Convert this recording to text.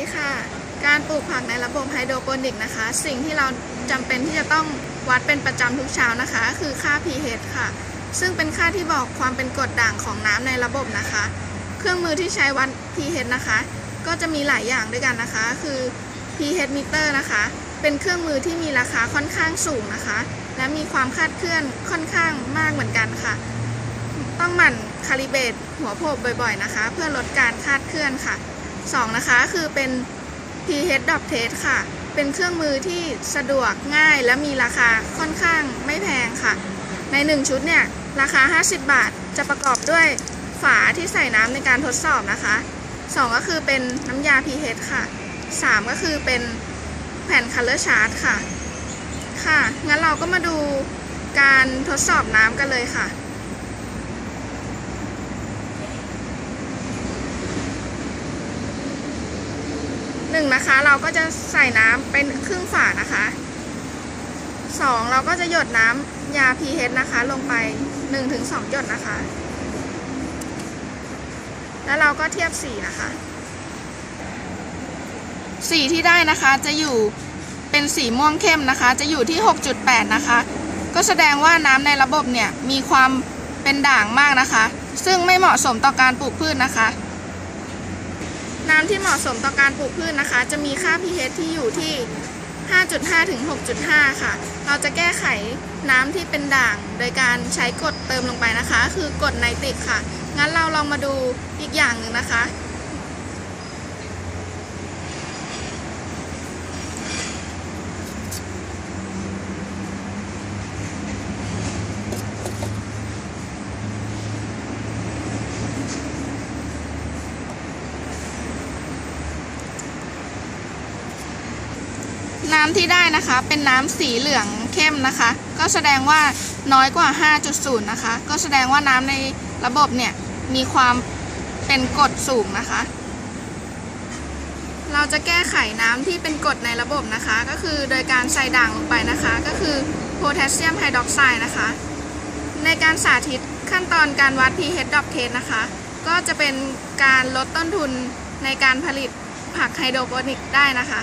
ดีค่ะ การปลูกผักในระบบไฮโดรโปนิกนะคะ สิ่งที่เราจำเป็นที่จะต้องวัดเป็นประจำทุกเช้านะคะ คือค่า pH ค่ะ ซึ่งเป็นค่าที่บอกความเป็นกรดด่างของน้ำในระบบนะคะ เครื่องมือที่ใช้วัด pH นะคะ ก็จะมีหลายอย่างด้วยกันนะคะ คือ pH meter นะคะ เป็นเครื่องมือที่มีราคาค่อนข้างสูงนะคะ และมีความคลาดเคลื่อนค่อนข้างมากเหมือนกันค่ะ ต้องหมั่นคาลิเบตหัวโผล่บ่อยๆนะคะ เพื่อลดการคลาดเคลื่อนค่ะ 2 นะคะ คือเป็น pH dot test ค่ะ เป็นเครื่องมือที่สะดวกง่ายและมีราคาค่อนข้างไม่แพงค่ะ ใน 1 ชุดเนี่ย ราคา 50 บาทจะประกอบด้วยฝาที่ใส่น้ำในการทดสอบนะคะ 2 ก็คือเป็นน้ำยา pH ค่ะ 3 ก็คือเป็นแผ่น color chart ค่ะ ค่ะ งั้นเราก็มาดูการทดสอบน้ำกันเลยค่ะ หนึ่งนะคะ เราก็จะใส่น้ำเป็นครึ่งฝานะคะสองเราก็จะหยดน้ำยา pH นะคะ ลงไป1นถึงสองหยดนะคะ แล้วเราก็เทียบสีนะคะ สีที่ได้นะคะจะอยู่เป็นสีม่วงเข้มนะคะ จะอยู่ที่ 6.8 นะคะ ก็แสดงว่าน้ำในระบบเนี่ยมีความเป็นด่างมากนะคะ ซึ่งไม่เหมาะสมต่อการปลูกพืชนะคะ น้ำที่เหมาะสมต่อการปลูกพืชนะคะ จะมีค่า pH ที่อยู่ที่ 5.5 ถึง 6.5 ค่ะ เราจะแก้ไขน้ำที่เป็นด่าง โดยการใช้กรดเติมลงไปนะคะ คือกรดไนตริกค่ะ งั้นเราลองมาดูอีกอย่างหนึ่งนะคะ น้ำที่ได้นะคะเป็นน้ำสีเหลืองเข้มนะคะ ก็แสดงว่าน้อยกว่า 5.0 นะคะ ก็แสดงว่าน้ำในระบบเนี่ยมีความเป็นกรดสูงนะคะ เราจะแก้ไขน้ำที่เป็นกรดในระบบนะคะ ก็คือโดยการใส่ด่างลงไปนะคะ ก็คือโพแทสเซียมไฮดรอกไซด์นะคะ ในการสาธิตขั้นตอนการวัด pH ดอกเทสนะคะ ก็จะเป็นการลดต้นทุนในการผลิตผักไฮโดรโปนิกได้นะคะ